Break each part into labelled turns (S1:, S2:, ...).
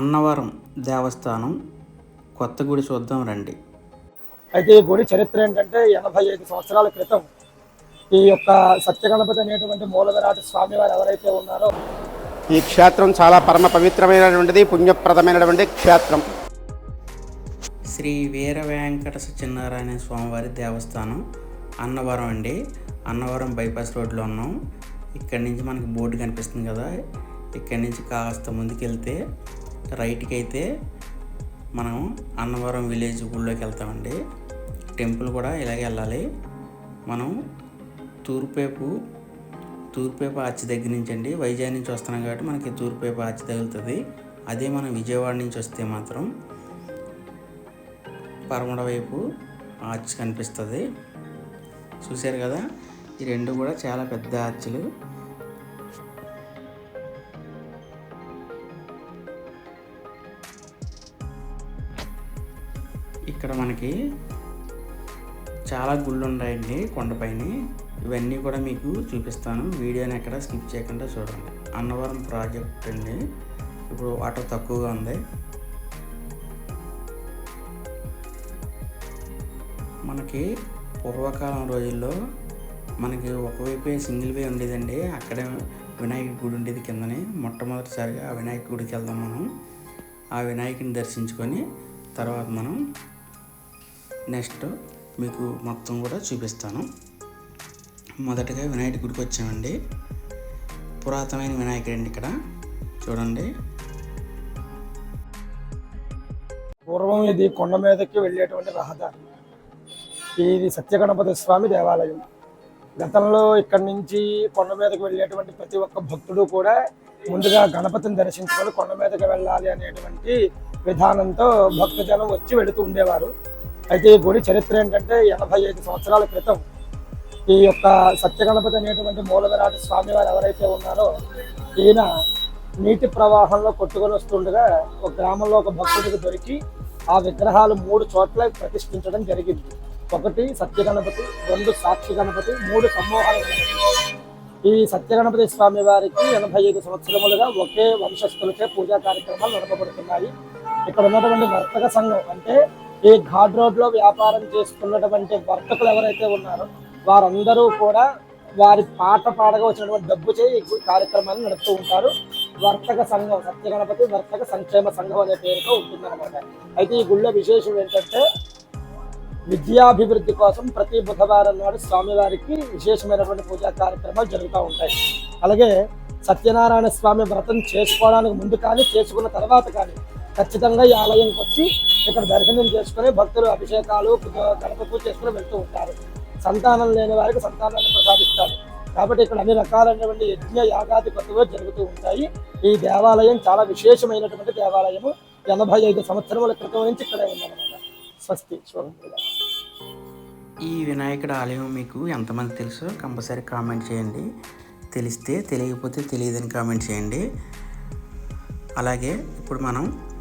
S1: అన్నవరం దేవస్థానం. కొత్త గుడి చూద్దాం రండి.
S2: అయితే ఈ గుడి చరిత్ర ఏంటంటే ఎనభై ఐదు సంవత్సరాల క్రితం ఈ యొక్క సత్యగణపతి అనేటువంటి మూలవిరాట స్వామి వారు ఎవరైతే ఉన్నారో
S3: ఈ క్షేత్రం చాలా పరమ పవిత్రమైనటువంటిది పుణ్యప్రదమైనటువంటి క్షేత్రం.
S1: శ్రీ వీర వెంకట సత్యనారాయణ స్వామివారి దేవస్థానం అన్నవరం అండి. అన్నవరం బైపాస్ రోడ్లో ఉన్నాం. ఇక్కడి నుంచి మనకి బోర్డు కనిపిస్తుంది కదా. ఇక్కడి నుంచి కాస్త ముందుకెళ్తే రైట్కి అయితే మనం అన్నవరం విలేజ్ గుళ్ళోకి వెళ్తామండి. టెంపుల్ కూడా ఇలాగే వెళ్ళాలి. మనం తూర్పువైపు తూర్పువైపు ఆర్చి దగ్గర నుంచి అండి వైజాగ్ నుంచి వస్తున్నాం కాబట్టి మనకి తూర్పువైపు ఆర్చి తగులుతుంది. అదే మనం విజయవాడ నుంచి వస్తే మాత్రం పరమడ వైపు ఆర్చ్ కనిపిస్తుంది. చూశారు కదా? ఈ రెండు కూడా చాలా పెద్ద ఆర్చ్లు ఇక్కడ మనకి చాలా గుళ్ళు ఉన్నాయండి కొండపైన. ఇవన్నీ కూడా మీకు చూపిస్తాను. వీడియోని ఎక్కడ స్కిప్ చేయకుండా చూడండి. అన్నవరం ప్రాజెక్ట్ అండి. ఇప్పుడు వాటర్ తక్కువగా ఉంది. మనకి పూర్వకాలం రోజుల్లో మనకి ఒకవైపే సింగిల్ వే ఉండేదండి. అక్కడే వినాయక గుడి ఉండేది కిందనే. మొట్టమొదటిసారిగా ఆ వినాయక గుడికి వెళ్దాం మనం. ఆ వినాయకుని దర్శించుకొని తర్వాత మనం నెక్స్ట్ మీకు మొత్తం కూడా చూపిస్తాను. మొదటగా వినాయక గుడికి వచ్చామండి. పురాతనమైన వినాయకుడు అండి ఇక్కడ. చూడండి.
S2: పూర్వం ఇది కొండ మీదకి వెళ్ళేటువంటి రహదారి. ఇది సత్యగణపతి స్వామి దేవాలయం. గతంలో ఇక్కడి నుంచి కొండ మీదకి వెళ్ళేటువంటి ప్రతి ఒక్క భక్తుడు కూడా ముందుగా గణపతిని దర్శించుకొని కొండ మీదకి వెళ్ళాలి అనేటువంటి విధానంతో భక్తజనం వచ్చి వెళుతూ ఉండేవారు. అయితే ఈ గుడి చరిత్ర ఏంటంటే ఎనభై ఐదు సంవత్సరాల క్రితం ఈ యొక్క సత్యగణపతి అనేటువంటి మూలవిరాట స్వామి వారు ఎవరైతే ఉన్నారో ఈయన నీటి ప్రవాహంలో కొట్టుకొని వస్తుండగా ఒక గ్రామంలో ఒక భక్తుడికి దొరికి ఆ విగ్రహాలు మూడు చోట్ల ప్రతిష్ఠించడం జరిగింది. ఒకటి సత్య గణపతి రెండు సాక్షి గణపతి మూడు సమూహాల ఈ సత్యగణపతి స్వామి వారికి ఎనభై ఐదు సంవత్సరములుగా ఒకే వంశస్థులకే పూజా కార్యక్రమాలు నడపబడుతున్నాయి. ఇక్కడ ఉన్నటువంటి వర్తక సంఘం అంటే ఈ ఘాట్ రోడ్లో వ్యాపారం చేసుకున్నటువంటి వర్తకులు ఎవరైతే ఉన్నారో వారందరూ కూడా వారి పాట పాడగా వచ్చినటువంటి డబ్బు చేయి కార్యక్రమాలు నడుపుతూ ఉంటారు. వర్తక సంఘం సత్యగణపతి వర్తక సంక్షేమ సంఘం అనే పేరుతో ఉంటుందన్నమాట. అయితే ఈ గుళ్ళ విశేషం ఏంటంటే విద్యాభివృద్ధి కోసం ప్రతి బుధవారం నాడు స్వామివారికి విశేషమైనటువంటి పూజా కార్యక్రమాలు జరుగుతూ ఉంటాయి. అలాగే సత్యనారాయణ స్వామి వ్రతం చేసుకోవడానికి ముందు కానీ చేసుకున్న తర్వాత కానీ ఖచ్చితంగా ఈ ఆలయంకి వచ్చి ఇక్కడ దర్శనం చేసుకుని భక్తులు అభిషేకాలు పూజ- గణపతి పూజ చేసుకుని వెళ్తూ ఉంటారు. సంతానం లేని వారికి సంతానాన్ని ప్రసాదిస్తారు. కాబట్టి ఇక్కడ అన్ని రకాలైనటువంటి యజ్ఞ యాగాది పద్ధతులు జరుగుతూ ఉంటాయి. ఈ దేవాలయం చాలా విశేషమైనటువంటి దేవాలయము. ఎనభై ఐదు సంవత్సరముల క్రితం నుంచి ఇక్కడే ఉందన్నమాట. స్వస్తి శుభం
S1: ఈ వినాయకుడు ఆలయం మీకు ఎంతమంది తెలుసో కంపల్సరీ కామెంట్ చేయండి. తెలిస్తే తెలియకపోతే తెలియదని కామెంట్ చేయండి. అలాగే ఇప్పుడు మనం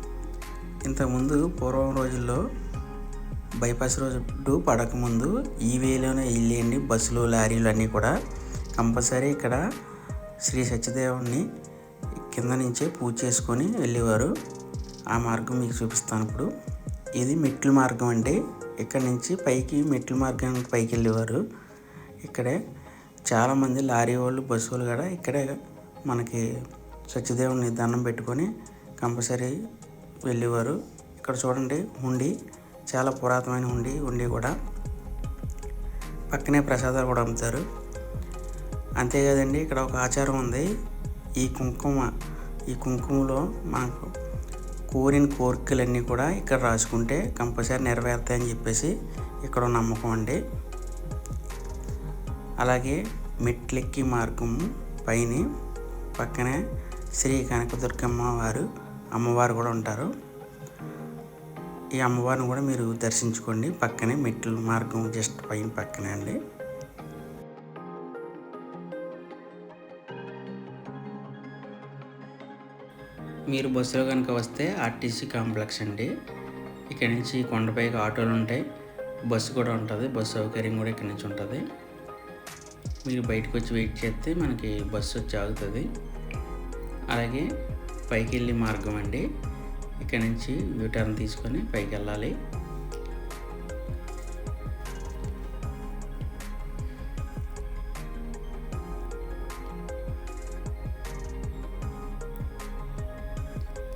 S1: ఇంతకుముందు పూర్వం రోజుల్లో బైపాస్ రోడ్డు పడకముందు ఈ వేలోనే వెళ్ళేయండి బస్సులు లారీలు అన్నీ కూడా కంపల్సరీ ఇక్కడ శ్రీ సత్యదేవుని కింద నుంచే పూజ చేసుకొని వెళ్ళేవారు. ఆ మార్గం మీకు చూపిస్తాను ఇప్పుడు. ఇది మెట్ల మార్గం అండి. ఇక్కడ నుంచి పైకి మెట్ల మార్గానికి పైకి వెళ్ళేవారు. ఇక్కడే చాలామంది లారీ వాళ్ళు బస్సు వాళ్ళు కూడా ఇక్కడే మనకి సత్యదేవుని దండం పెట్టుకొని కంపల్సరీ వెళ్ళేవారు. ఇక్కడ చూడండి హుండీ చాలా పురాతనమైన హుండీ ఉండి కూడా. పక్కనే ప్రసాదాలు కూడా అమ్ముతారు. అంతేకాదండి ఇక్కడ ఒక ఆచారం ఉంది. ఈ కుంకుమ ఈ కుంకుమలో మనకు కోరిన కోరికలన్నీ కూడా ఇక్కడ రాసుకుంటే కంపల్సరీ నెరవేరుతాయని చెప్పేసి ఇక్కడ నమ్మకం అండి. అలాగే మెట్లెక్కి మార్గం పైన పక్కనే శ్రీ కనకదుర్గమ్మ వారు అమ్మవారు కూడా ఉంటారు. ఈ అమ్మవారిని కూడా మీరు దర్శించుకోండి. పక్కనే మెట్ల మార్గం జస్ట్ పైన పక్కనే అండి. మీరు బస్సులో కనుక వస్తే ఆర్టీసీ కాంప్లెక్స్ అండి. ఇక్కడ నుంచి కొండపైకి ఆటోలు ఉంటాయి. బస్సు కూడా ఉంటుంది. బస్సు సౌకర్యం కూడా ఇక్కడ నుంచి ఉంటుంది. మీరు బయటకు వచ్చి వెయిట్ చేస్తే మనకి బస్సు వచ్చి ఆగుతుంది. అలాగే పైకి వెళ్ళే మార్గం అండి. ఇక్కడ నుంచి వ్యూ టర్న్ తీసుకొని పైకి వెళ్ళాలి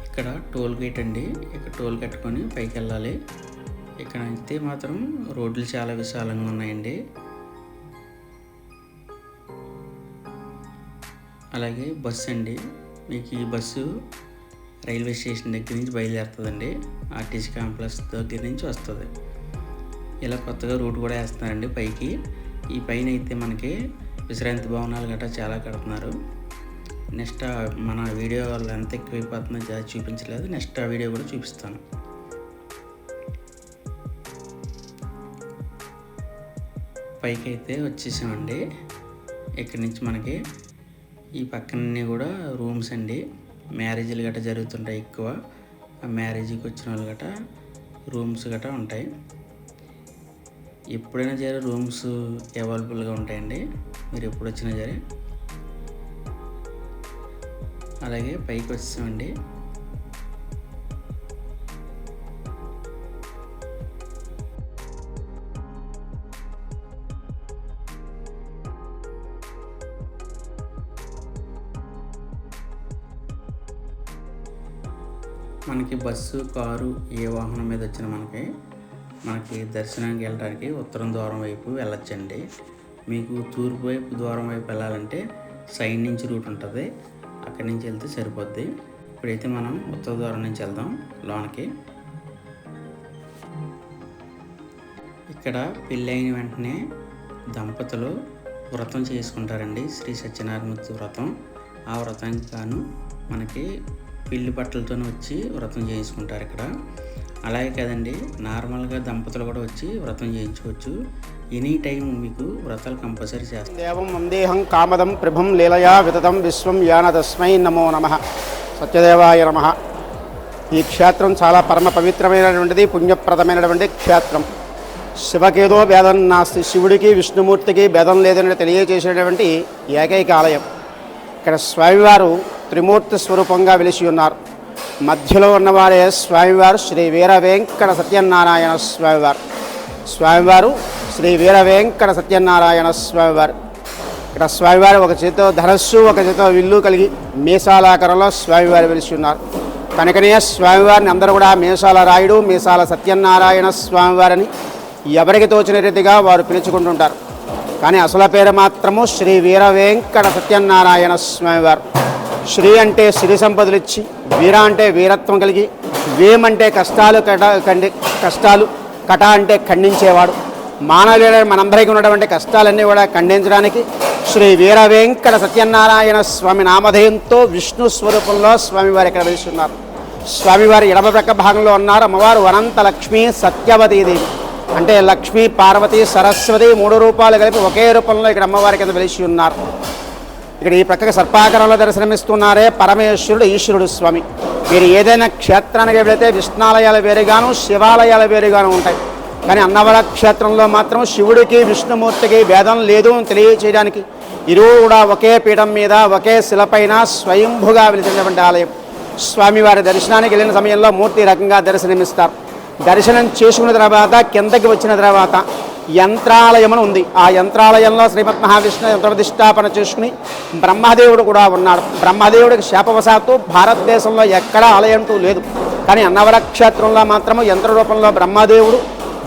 S1: ఇక్కడ టోల్ గేట్ అండి. ఇక్కడ టోల్ కట్టుకొని పైకి వెళ్ళాలి ఇక్కడ అయితే మాత్రం రోడ్లు చాలా విశాలంగా ఉన్నాయండి. అలాగే బస్సు అండి. మీకు ఈ బస్సు రైల్వే స్టేషన్ దగ్గర నుంచి బయలుదేరుతుందండి. ఆర్టీసీ కాంప్లెక్స్ దగ్గర నుంచి వస్తుంది. ఇలా కొత్తగా రూట్ కూడా వేస్తున్నారండి పైకి. ఈ పైన అయితే మనకి విశ్రాంతి భవనాలు గట్రా చాలా కడుతున్నారు. నెక్స్ట్ మన వీడియో వల్ల ఎంత ఎక్కువైపోతుందో జా- చూపించలేదు. నెక్స్ట్ ఆ వీడియో కూడా చూపిస్తాను. పైకి అయితే వచ్చేసామండి. ఇక్కడి నుంచి మనకి ఈ పక్కనన్నీ కూడా రూమ్స్ అండి. మ్యారేజ్లు గట్రా జరుగుతుంటాయి ఎక్కువ. ఆ మ్యారేజ్కి వచ్చిన వాళ్ళు గట్రా రూమ్స్ గట్రా ఉంటాయి. ఎప్పుడైనా సరే రూమ్స్ అవైలబుల్గా ఉంటాయండి. మీరు ఎప్పుడు వచ్చినా సరే అలాగే పైకి వచ్చామండి మనకి బస్సు కారు ఏ వాహనం మీద వచ్చినా మనకి మనకి దర్శనానికి వెళ్ళడానికి ఉత్తరం ద్వారం వైపు వెళ్ళొచ్చండి. మీకు తూర్పు వైపు ద్వారం వైపు వెళ్ళాలంటే సైడ్ నుంచి రూట్ ఉంటుంది. అక్కడి నుంచి వెళ్తే సరిపోద్ది. ఇప్పుడైతే మనం ఉత్తర ద్వారం నుంచి వెళ్దాం లోనకి. ఇక్కడ పెళ్ళైన వెంటనే దంపతులు వ్రతం చేసుకుంటారండి. శ్రీ సత్యనారాయణ వ్రతం. ఆ వ్రతానికి గాను మనకి పిల్లి బట్టలతో వచ్చి వ్రతం చేయించుకుంటారు ఇక్కడ. అలాగే కదండి నార్మల్గా దంపతులు కూడా వచ్చి వ్రతం చేయించుకోవచ్చు. ఎనీ టైం మీకు వ్రతాలు కంపల్సరీ చేస్తారు.
S3: దేవం వందేహం కామదం ప్రభం లీలయా వితతం విశ్వం యాన తస్మై నమో నమ. సత్యదేవాయ నమ. ఈ క్షేత్రం చాలా పరమ పవిత్రమైనటువంటిది పుణ్యప్రదమైనటువంటి క్షేత్రం. శివకేదో భేదం నాస్తి. శివుడికి విష్ణుమూర్తికి భేదం లేదని తెలియజేసేటువంటి ఏకైక ఆలయం. ఇక్కడ స్వామివారు త్రిమూర్తి స్వరూపంగా వెలిసి ఉన్నారు. మధ్యలో ఉన్నవారే స్వామివారు శ్రీ వీర వెంకట సత్యనారాయణ స్వామివారు. స్వామివారు శ్రీ వీర వెంకట సత్యనారాయణ స్వామివారు. ఇక్కడ స్వామివారు ఒక చేతితో ధనస్సు ఒక చేతితో విల్లు కలిగి మీసాలాకరంలో స్వామివారు వెలిసి ఉన్నారు. కనుకనే స్వామివారిని అందరూ కూడా మీసాల రాయుడు మీసాల సత్యనారాయణ స్వామివారిని ఎవరికి తోచిన రీతిగా వారు పిలుచుకుంటుంటారు. కానీ అసలు పేరు మాత్రము శ్రీ వీర వెంకట సత్యనారాయణ స్వామివారు. శ్రీ అంటే సిరి సంపదలు ఇచ్చి వీర అంటే వీరత్వం కలిగి వేం అంటే కష్టాలు కట కండి కష్టాలు కట అంటే ఖండించేవాడు. మానవులైన మనందరికీ ఉన్నటువంటి కష్టాలన్నీ కూడా ఖండించడానికి శ్రీ వీర వెంకట సత్యనారాయణ స్వామి నామధేయంతో విష్ణు స్వరూపంలో స్వామివారు ఇక్కడ వెలుస్తున్నారు స్వామివారి ఎడమ ప్రక్క భాగంలో ఉన్నారు. అమ్మవారు అనంత లక్ష్మి సత్యవతీదేవి అంటే లక్ష్మి పార్వతి సరస్వతి మూడు రూపాలు కలిపి ఒకే రూపంలో ఇక్కడ అమ్మవారి కింద వెలిసి ఉన్నారు. ఇక్కడ ఈ ప్రక్కకి సర్పాకారంలో దర్శనమిస్తున్నారే పరమేశ్వరుడు ఈశ్వరుడు స్వామి. మీరు ఏదైనా క్షేత్రానికి వెళితే విష్ణాలయాలు వేరుగాను శివాలయాలు వేరుగాను ఉంటాయి. కానీ అన్నవర క్షేత్రంలో మాత్రం శివుడికి విష్ణుమూర్తికి భేదం లేదు అని తెలియచేయడానికి ఇరువు కూడా ఒకే పీఠం మీద ఒకే శిలపైన స్వయంభుగా వెలిసినటువంటి ఆలయం. స్వామివారి దర్శనానికి వెళ్ళిన సమయంలో మూర్తి రకంగా దర్శనమిస్తారు. దర్శనం చేసుకున్న తర్వాత కిందకి వచ్చిన తర్వాత యంత్రాలయమని ఉంది. ఆ యంత్రాలయంలో శ్రీమద్ మహావిష్ణు యంత్రప్రతిష్టాపన చేసుకుని బ్రహ్మదేవుడు కూడా ఉన్నాడు. బ్రహ్మదేవుడికి శాపవశాత్తు భారతదేశంలో ఎక్కడ ఆలయం అంటూ లేదు. కానీ అన్నవర క్షేత్రంలో మాత్రము యంత్ర రూపంలో బ్రహ్మదేవుడు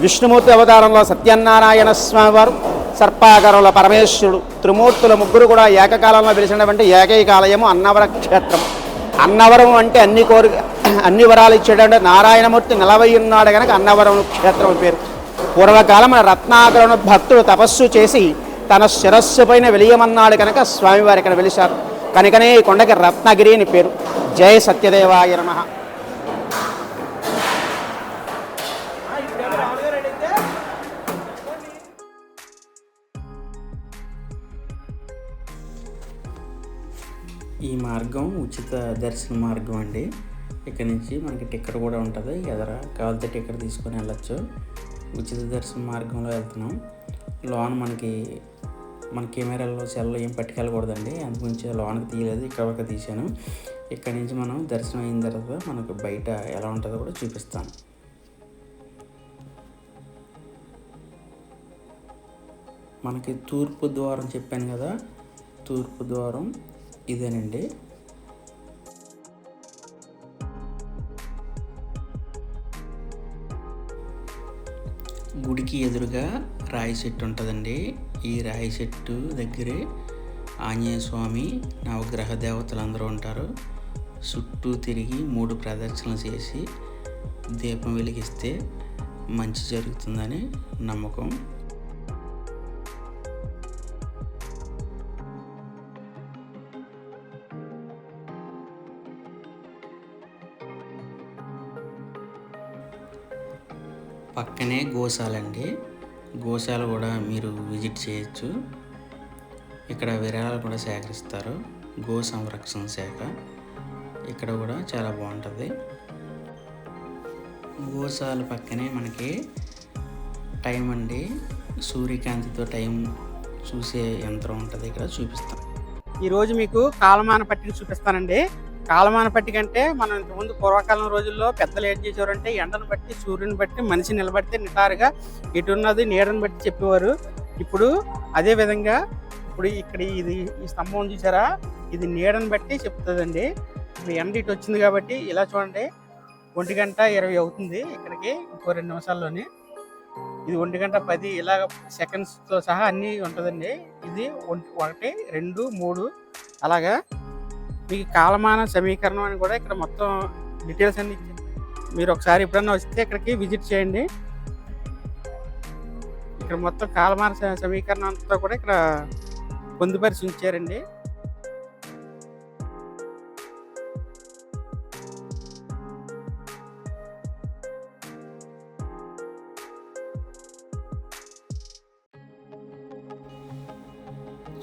S3: విష్ణుమూర్తి అవతారంలో సత్యనారాయణ స్వామివారు సర్పాకారంలో పరమేశ్వరుడు త్రిమూర్తుల ముగ్గురు కూడా ఏకకాలంలో వెలిసినటువంటి ఏకైక ఆలయము అన్నవర క్షేత్రం. అన్నవరం అంటే అన్ని కోరిక అన్ని వరాలు ఇచ్చేటంటే నారాయణమూర్తి నిలవై ఉన్నాడు కనుక అన్నవరం క్షేత్రం పేరు. పూర్వకాలం రత్నాకరణ భక్తుడు తపస్సు చేసి తన శిరస్సు పైన వెలియమన్నాడు కనుక స్వామివారు ఇక్కడ వెలిశారు. కనుకనే ఈ కొండకి రత్నగిరి అని పేరు. జయ సత్యదేవాయ నమ.
S1: ఈ మార్గం ఉచిత దర్శన మార్గం అండి. ఇక్కడ నుంచి మనకి టికెట్ కూడా ఉంటుంది. ఎదర కావాలంటే టికెట్ తీసుకొని వెళ్ళొచ్చు. ఉచిత దర్శన మార్గంలో వెళ్తున్నాం. లోన్ మనకి మన కెమెరాలో సెల్లో ఏం పట్టుకెళ్ళకూడదండి. అందుగురించి లోన్కి తీయలేదు ఇక్కడ వరకు తీశాను. ఇక్కడ నుంచి మనం దర్శనం అయిన తర్వాత మనకు బయట ఎలా ఉంటుందో కూడా చూపిస్తాను. మనకి తూర్పు ద్వారం చెప్పాను కదా తూర్పు ద్వారం ఇదేనండి. గుడికి ఎదురుగా రాయి చెట్టు ఉంటుందండి. ఈ రాయి చెట్టు దగ్గరే ఆంజనేయ స్వామి నవగ్రహ దేవతలు అందరూ ఉంటారు. చుట్టూ తిరిగి మూడు ప్రదక్షిణలు చేసి దీపం వెలిగిస్తే మంచి జరుగుతుందని నమ్మకం. పక్కనే గోశాలండి. గోశాల కూడా మీరు విజిట్ చేయొచ్చు. ఇక్కడ విరాళాలు కూడా సేకరిస్తారు. గో సంరక్షణ శాఖ. ఇక్కడ కూడా చాలా బాగుంటుంది. గోశాల పక్కనే మనకి టైం అండి. సూర్యకాంతితో టైం చూసే యంత్రం ఉంటుంది. ఇక్కడ చూపిస్తాం.
S4: ఈరోజు మీకు కాలమాన పట్టిని చూపిస్తానండి. కాలమాన పట్టిక అంటే మనం ఇంతకుముందు పూర్వకాలం రోజుల్లో పెద్దలు ఏం చేసేవారంటే ఎండను బట్టి సూర్యుని బట్టి మనిషి నిలబడితే నిటారుగా ఎటున్నది నీడను బట్టి చెప్పేవారు. ఇప్పుడు అదే విధంగా ఇప్పుడు ఇక్కడ ఇది ఈ స్తంభం చూసారా? ఇది నీడను బట్టి చెప్తుందండి. ఇప్పుడు ఎండ ఇటు వచ్చింది కాబట్టి ఇలా చూడండి. ఒంటి గంట ఇరవై అవుతుంది ఇక్కడికి ఇంకో రెండు నిమిషాల్లోనే. ఇది ఒంటి గంట పది ఇలా సెకండ్స్తో సహా అన్నీ ఉంటుందండి. ఇది ఒంటి ఒకటి రెండు మూడు అలాగా. మీకు కాలమాన సమీకరణం అని కూడా ఇక్కడ మొత్తం డీటెయిల్స్ అన్ని ఇచ్చింది మీరు ఒకసారి ఎప్పుడన్నా వస్తే ఇక్కడికి విజిట్ చేయండి. ఇక్కడ మొత్తం కాలమాన సమీకరణం అంతా కూడా ఇక్కడ పొందుపరిచి ఉంచారండి.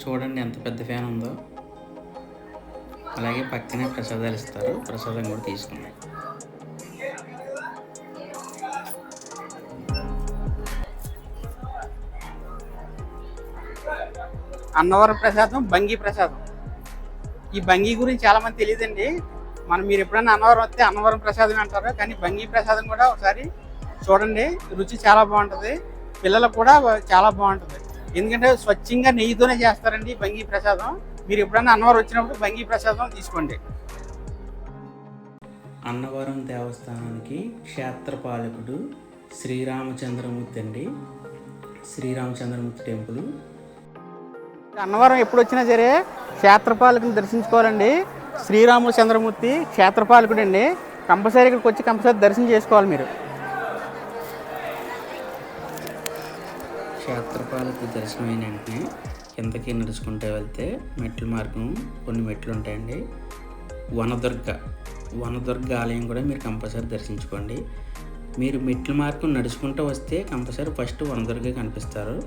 S1: చూడండి ఎంత పెద్ద ఫ్యాన్ ఉందో. అలాగే పక్కనే ప్రసాదాలు ఇస్తారు. ప్రసాదం కూడా తీసుకున్నాం
S4: అన్నవరం ప్రసాదం బంగి ప్రసాదం. ఈ బంగి గురించి చాలా మంది తెలియదండి. మనం మీరు ఎప్పుడైనా అన్నవరం వస్తే అన్నవరం ప్రసాదం అంటారు. కానీ బంగి ప్రసాదం కూడా ఒకసారి చూడండి. రుచి చాలా బాగుంటుంది. పిల్లలకు కూడా చాలా బాగుంటుంది. ఎందుకంటే స్వచ్ఛంగా నెయ్యితోనే చేస్తారండి ఈ బంగి ప్రసాదం. మీరు ఎప్పుడైనా అన్నవరం వచ్చినప్పుడు బంగి ప్రసాదం తీసుకోండి.
S1: అన్నవరం దేవస్థానానికి క్షేత్రపాలకుడు శ్రీరామచంద్రమూర్తి అండి. శ్రీరామచంద్రమూర్తి టెంపుల్.
S4: అన్నవరం ఎప్పుడు వచ్చినా సరే క్షేత్రపాలకుని దర్శించుకోవాలండి. శ్రీరామచంద్రమూర్తి క్షేత్రపాలకుడు అండి కంపల్సరీ ఇక్కడికి వచ్చి కంపల్సరీ దర్శనం చేసుకోవాలి మీరు.
S1: క్షేత్రపాలకు దర్శనమైన వెంటనే కిందకి నడుచుకుంటూ వెళ్తే మెట్ల మార్గం కొన్ని మెట్లు ఉంటాయండి. వనదుర్గ. వనదుర్గ ఆలయం కూడా మీరు కంపల్సరీ దర్శించుకోండి. మీరు మెట్ల మార్గం నడుచుకుంటూ వస్తే కంపల్సరీ ఫస్ట్ వనదుర్గ కనిపిస్తారు.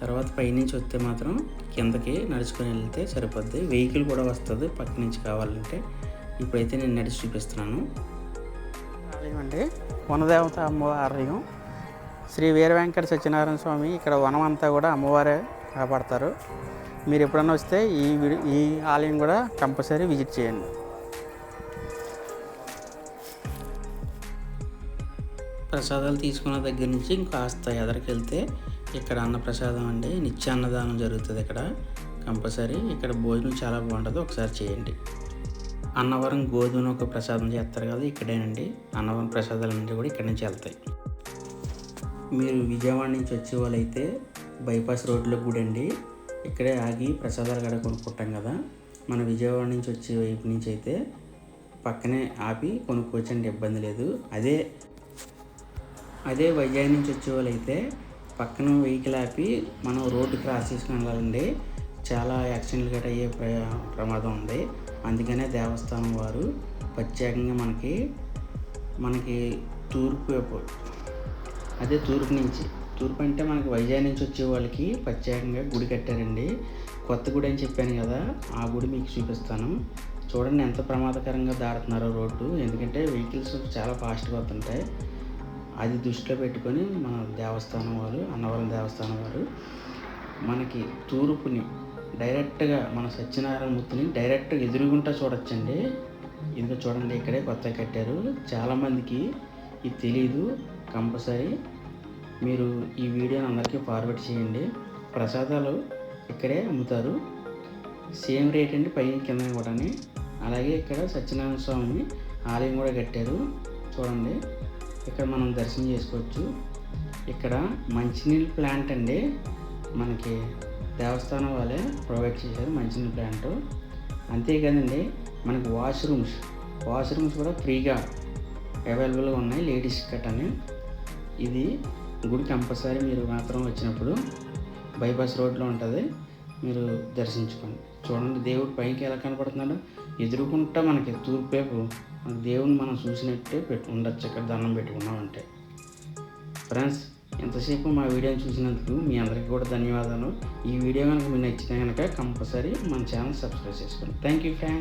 S1: తర్వాత పైనుంచి వస్తే మాత్రం కిందకి నడుచుకొని వెళ్తే సరిపోద్ది. వెహికల్ కూడా వస్తుంది పక్క నుంచి కావాలంటే. ఇప్పుడైతే నేను నడిచి చూపిస్తున్నాను.
S4: ఆలయం అండి. వనదేవత అమ్మవారి ఆలయం. శ్రీ వీర వెంకట సత్యనారాయణ స్వామి ఇక్కడ వనం అంతా కూడా అమ్మవారే కాపాడతారు. మీరు ఎప్పుడన్నా వస్తే ఈ విడి- ఈ ఆలయం కూడా కంపల్సరీ విజిట్ చేయండి.
S1: ప్రసాదాలు తీసుకున్న దగ్గర నుంచి ఇంకాస్త ఎదరికెళ్తే ఇక్కడ అన్న ప్రసాదం అండి. నిత్య అన్నదానం జరుగుతుంది ఇక్కడ. కంపల్సరీ ఇక్కడ భోజనం చాలా బాగుంటుంది. ఒకసారి చేయండి. అన్నవరం గోధుమ ఒక ప్రసాదం చేస్తారు కదా ఇక్కడేనండి. అన్నవరం ప్రసాదాలు అన్నీ కూడా ఇక్కడ నుంచి వెళ్తాయి. మీరు విజయవాడ నుంచి వచ్చే వాళ్ళైతే బైపాస్ రోడ్లో గుడి అండి ఇక్కడే ఆగి ప్రసాదాలు కూడా కొనుక్కుంటాం కదా. మన విజయవాడ నుంచి వచ్చే వైపు నుంచి అయితే పక్కనే ఆపి కొనుక్కోవచ్చండి ఇబ్బంది లేదు. అదే అదే వైజాగ్ నుంచి వచ్చే వాళ్ళైతే పక్కన వెహికల్ ఆపి మనం రోడ్డు క్రాస్ చేసుకుని వెళ్ళాలండి. చాలా యాక్సిడెంట్లు గట్రా అయ్యే ప్ర- ప్రమాదం ఉంది. అందుకనే దేవస్థానం వారు ప్రత్యేకంగా మనకి మనకి తూర్పు వైపు అదే తూర్పు నుంచి తూర్పు అంటే మనకి వైజాగ్ నుంచి వచ్చే వాళ్ళకి ప్రత్యేకంగా గుడి కట్టారండి. కొత్త గుడి అని చెప్పాను కదా ఆ గుడి మీకు చూపిస్తాను. చూడండి ఎంత ప్రమాదకరంగా దాడుతున్నారో రోడ్డు. ఎందుకంటే వెహికల్స్ చాలా ఫాస్ట్గా వస్తుంటాయి. అది దృష్టిలో పెట్టుకొని మన దేవస్థానం వారు అన్నవరం దేవస్థానం వారు మనకి తూర్పుని డైరెక్ట్గా మన సత్యనారాయణ మూర్తిని డైరెక్ట్ ఎదురుగుంటా చూడొచ్చండి. ఇదిగో చూడండి ఇక్కడే కొత్తగా కట్టారు. చాలామందికి ఇది తెలియదు కంపల్సరీ. మీరు ఈ వీడియోని అందరికీ ఫార్వర్డ్ చేయండి. ప్రసాదాలు ఇక్కడే అమ్ముతారు. సేమ్ రేట్ అండి పై కింద కూడా అలాగే ఇక్కడ సత్యనారాయణ స్వామి ఆలయం కూడా కట్టారు. చూడండి ఇక్కడ మనం దర్శనం చేసుకోవచ్చు. ఇక్కడ మంచినీళ్ళ ప్లాంట్ అండి. మనకి దేవస్థానం వాళ్ళే ప్రొవైడ్ చేశారు మంచినీళ్ళ ప్లాంట్ అంతేకాదండి మనకి వాష్రూమ్స్ వాష్రూమ్స్ కూడా ఫ్రీగా అవైలబుల్గా ఉన్నాయి లేడీస్ కట్టని. ఇది గుడి కంపల్సరీ మీరు మాత్రం వచ్చినప్పుడు బైపాస్ రోడ్లో ఉంటుంది. మీరు దర్శించుకోండి. చూడండి దేవుడు పైకి ఎలా కనపడుతున్నాడు? ఎదురుకుంటా మనకి తూర్పు దేవుని మనం చూసినట్టే పెట్టు ఉండొచ్చు అక్కడ దండం పెట్టుకున్నామంటే ఫ్రెండ్స్ ఎంతసేపు మా వీడియోని చూసినందుకు మీ అందరికీ కూడా ధన్యవాదాలు. ఈ వీడియో కనుక మీకు నచ్చితే కనుక కంపల్సరీ మన ఛానల్ సబ్స్క్రైబ్ చేసుకోండి. Thank you friends